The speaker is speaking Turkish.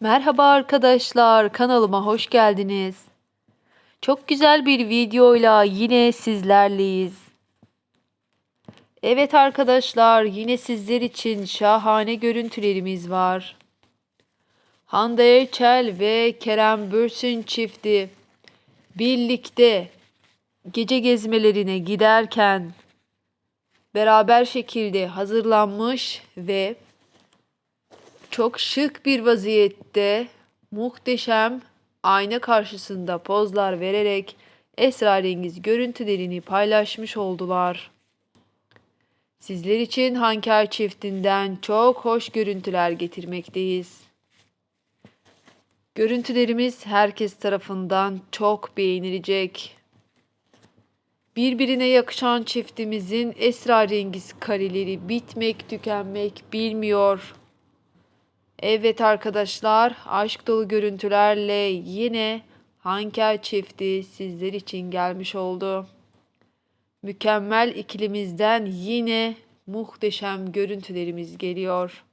Merhaba arkadaşlar, kanalıma hoş geldiniz. Çok güzel bir videoyla yine sizlerleyiz. Evet arkadaşlar, yine sizler için şahane görüntülerimiz var. Hande Erçel ve Kerem Bürsin çifti birlikte gece gezmelerine giderken beraber şekilde hazırlanmış ve çok şık bir vaziyette muhteşem ayna karşısında pozlar vererek esrarengiz görüntülerini paylaşmış oldular. Sizler için Hanker çiftinden çok hoş görüntüler getirmekteyiz. Görüntülerimiz herkes tarafından çok beğenilecek. Birbirine yakışan çiftimizin esrarengiz kareleri bitmek tükenmek bilmiyor. Evet arkadaşlar, aşk dolu görüntülerle yine Hanker çifti sizler için gelmiş oldu. Mükemmel ikilimizden yine muhteşem görüntülerimiz geliyor.